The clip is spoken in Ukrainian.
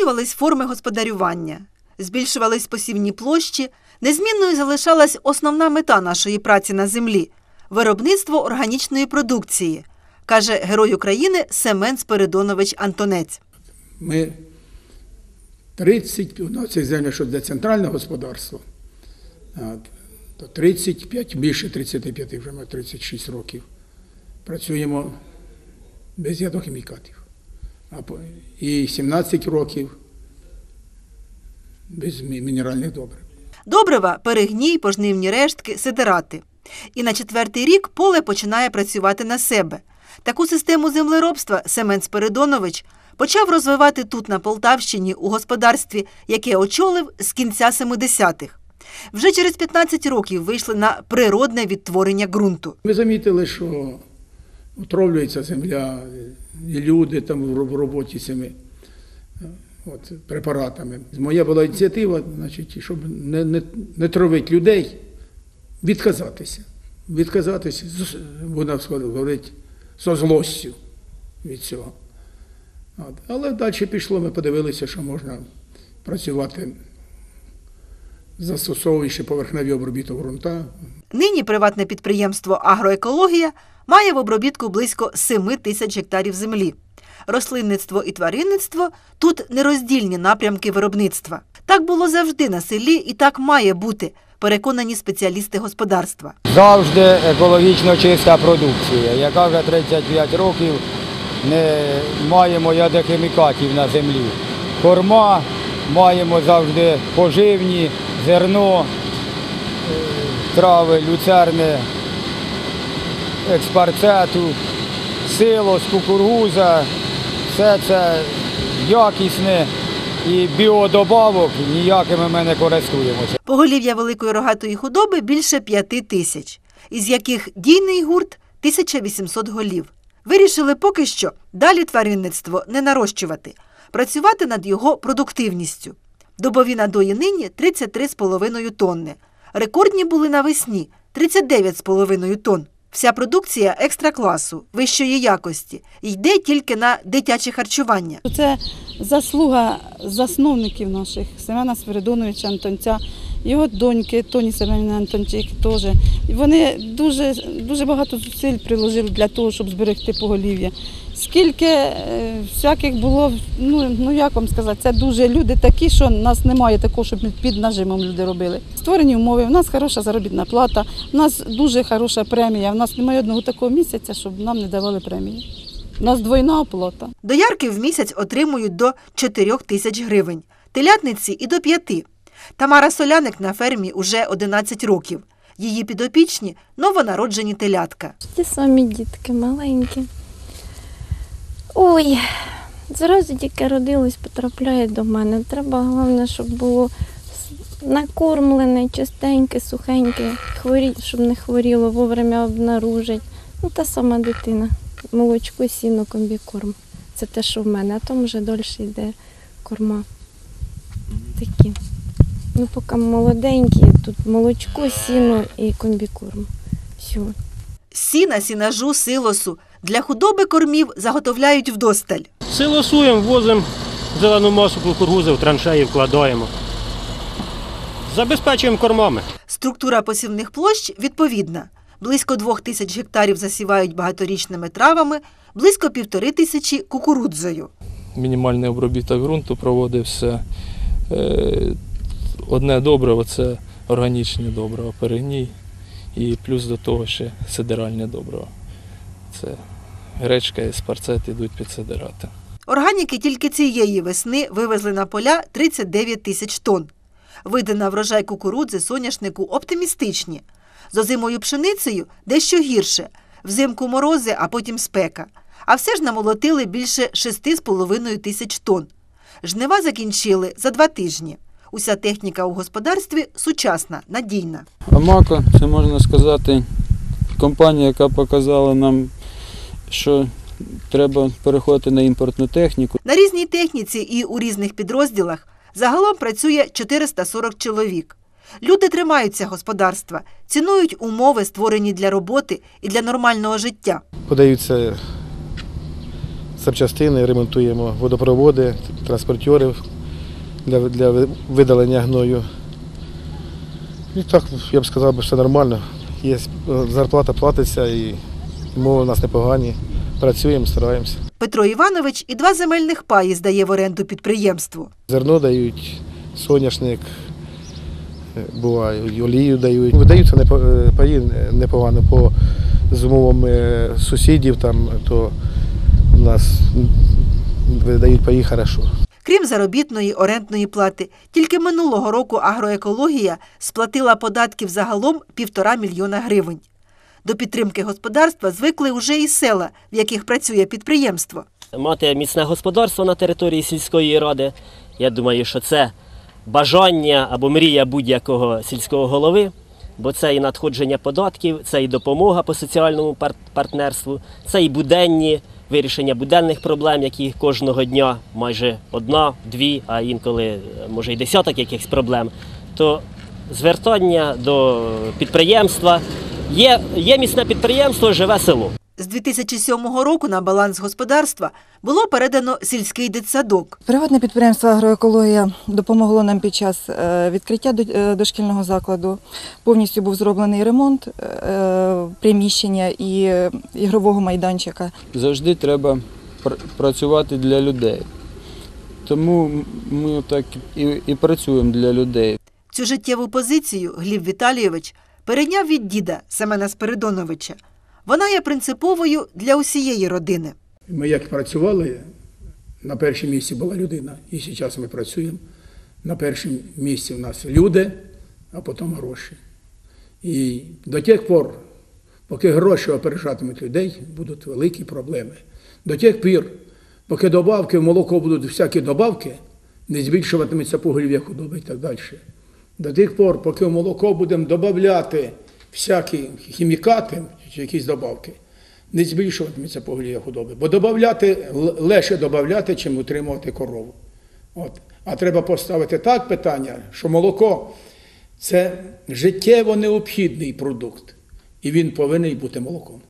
Змінювались форми господарювання, збільшувались посівні площі, незмінною залишалась основна мета нашої праці на землі виробництво органічної продукції, каже герой України Семен Спиридонович Антонець. Ми 30, ну, це земля, що для центрального господарства, то 35, більше 35, вже ми 36 років. Працюємо без ядохімікатів. І 17 років без мінеральних добрив. Добрива, перегній, пожнивні рештки, сидирати. І на четвертий рік поле починає працювати на себе. Таку систему землеробства Семен Спиридонович почав розвивати тут, на Полтавщині, у господарстві, яке очолив з кінця 70-х. Вже через 15 років вийшли на природне відтворення ґрунту. Ми замітили, що отровлюється земля, і люди там в роб- роботі цими от, препаратами. Моя була ініціатива, значить, щоб не, не, не травити людей, відказатися. Відказатися, вона говорить, зо злостю від цього. От. Але далі пішло, ми подивилися, що можна працювати, застосовуючи поверхневий обробіток ґрунта, Нині приватне підприємство Агроекологія має в обробітку близько 7 тисяч гектарів землі. Рослинництво і тваринництво тут нероздільні напрямки виробництва. Так було завжди на селі і так має бути, переконані спеціалісти господарства. Завжди екологічно чиста продукція, яка вже 35 років не маємо ядохімікатів на землі. Корма маємо завжди поживні, зерно, е, трави, люцерни, експарцету, силос, кукуруза. Все це якісне і біодобавок ніякими ми не користуємося. Поголів'я великої рогатої худоби більше 5 тисяч, із яких дійний гурт 1800 голів. Вирішили поки що далі тваринництво не нарощувати, працювати над його продуктивністю. Добові надої нині 33,5 тонни. Рекордні були навесні 39,5 тонн. Вся продукція екстра-класу, вищої якості, йде тільки на дитяче харчування. Це заслуга засновників наших Семена Свиридоновича Антонця, його доньки Тоні Семенівни Антончик теж. Вони дуже, дуже багато зусиль приложили для того, щоб зберегти поголів'я. Скільки е, всяких було, ну, ну як вам сказати, це дуже люди такі, що нас немає такого, щоб під нажимом люди робили. Створені умови, у нас хороша заробітна плата, у нас дуже хороша премія. У нас немає одного такого місяця, щоб нам не давали премії. У нас двойна оплата. Доярки в місяць отримують до 4 тисяч гривень, телятниці і до 5. Тамара Соляник на фермі уже 11 років. Її підопічні – новонароджені телятка. Ті самі дітки маленькі. Ой, зразу тільки родились, потрапляють до мене. Треба головне, щоб було накормлене, чистеньке, сухеньке, хворі, щоб не хворіло, вовремя обнаружить. Ну, та сама дитина. Молочко, сіно, комбікорм. Це те, що в мене, а там вже далі йде корма. Такі. Ну, поки молоденькі, тут молочко, сіно і комбікорм. Все. Сіна, сінажу, силосу для худоби кормів заготовляють вдосталь. Силосуємо, возимо зелену масу кукурудзи в траншеї вкладаємо. Забезпечуємо кормами. Структура посівних площ відповідна. Близько двох тисяч гектарів засівають багаторічними травами, близько півтори тисячі – кукурудзою. мінімальний обробіток ґрунту проводився. Е, Одне добриво це органічне добриво, перегній, і плюс до того ще сидеральне добриво. Це гречка і спарцет йдуть під сидирати. Органіки тільки цієї весни вивезли на поля 39 тисяч тонн. Види на врожай кукурудзи, соняшнику оптимістичні. З озимою пшеницею дещо гірше. Взимку морози, а потім спека. А все ж намолотили більше 6,5 тисяч тонн. Жнива закінчили за два тижні. Уся техніка у господарстві сучасна, надійна. Амако, це можна сказати, компанія, яка показала нам, що треба переходити на імпортну техніку. На різній техніці і у різних підрозділах загалом працює 440 чоловік. Люди тримаються господарства, цінують умови, створені для роботи і для нормального життя. подаються запчастини, ремонтуємо водопроводи, транспортерів для, для видалення гною. І так, я б сказав, що все нормально. Є е, зарплата платиться і умови у нас непогані. Працюємо, стараємося. Петро Іванович і два земельних паї здає в оренду підприємству. Зерно дають, соняшник, е, буває, олію дають. Видаються е, паї непогано по з умовам е, сусідів, там, то у нас видають паї хорошо. Крім заробітної орендної плати, тільки минулого року агроекологія сплатила податків загалом півтора мільйона гривень. До підтримки господарства звикли уже і села, в яких працює підприємство. мати міцне господарство на території сільської ради. Я думаю, що це бажання або мрія будь-якого сільського голови, бо це і надходження податків, це і допомога по соціальному пар- партнерству, це і буденні вирішення буденних проблем, які кожного дня майже одна, дві, а інколи може й десяток якихось проблем. То звертання до підприємства є, є міцне підприємство, живе село. З 2007 року на баланс господарства було передано сільський дитсадок. Приватне підприємство Агроекологія допомогло нам під час е, відкриття до- е, дошкільного закладу. Повністю був зроблений ремонт е, приміщення і ігрового майданчика. Завжди треба пр- працювати для людей. Тому ми так і, і працюємо для людей. Цю життєву позицію Гліб Віталійович перейняв від діда Семена Спиридоновича. Вона є принциповою для усієї родини. Ми як працювали, на першому місці була людина. І зараз ми працюємо. На першому місці у нас люди, а потім гроші. І до тих пор, поки гроші опережатимуть людей, будуть великі проблеми. До тих пір, поки добавки в молоко будуть всякі добавки, не збільшуватиметься поголів'я худоби і так далі. До тих пор, поки в молоко будемо додати всякі хімікати чи якісь добавки, не збільшуватиметься поголів'я худоби. Бо додати, легше додати, чим утримувати корову. От. А треба поставити так питання, що молоко це життєво необхідний продукт, і він повинен бути молоком.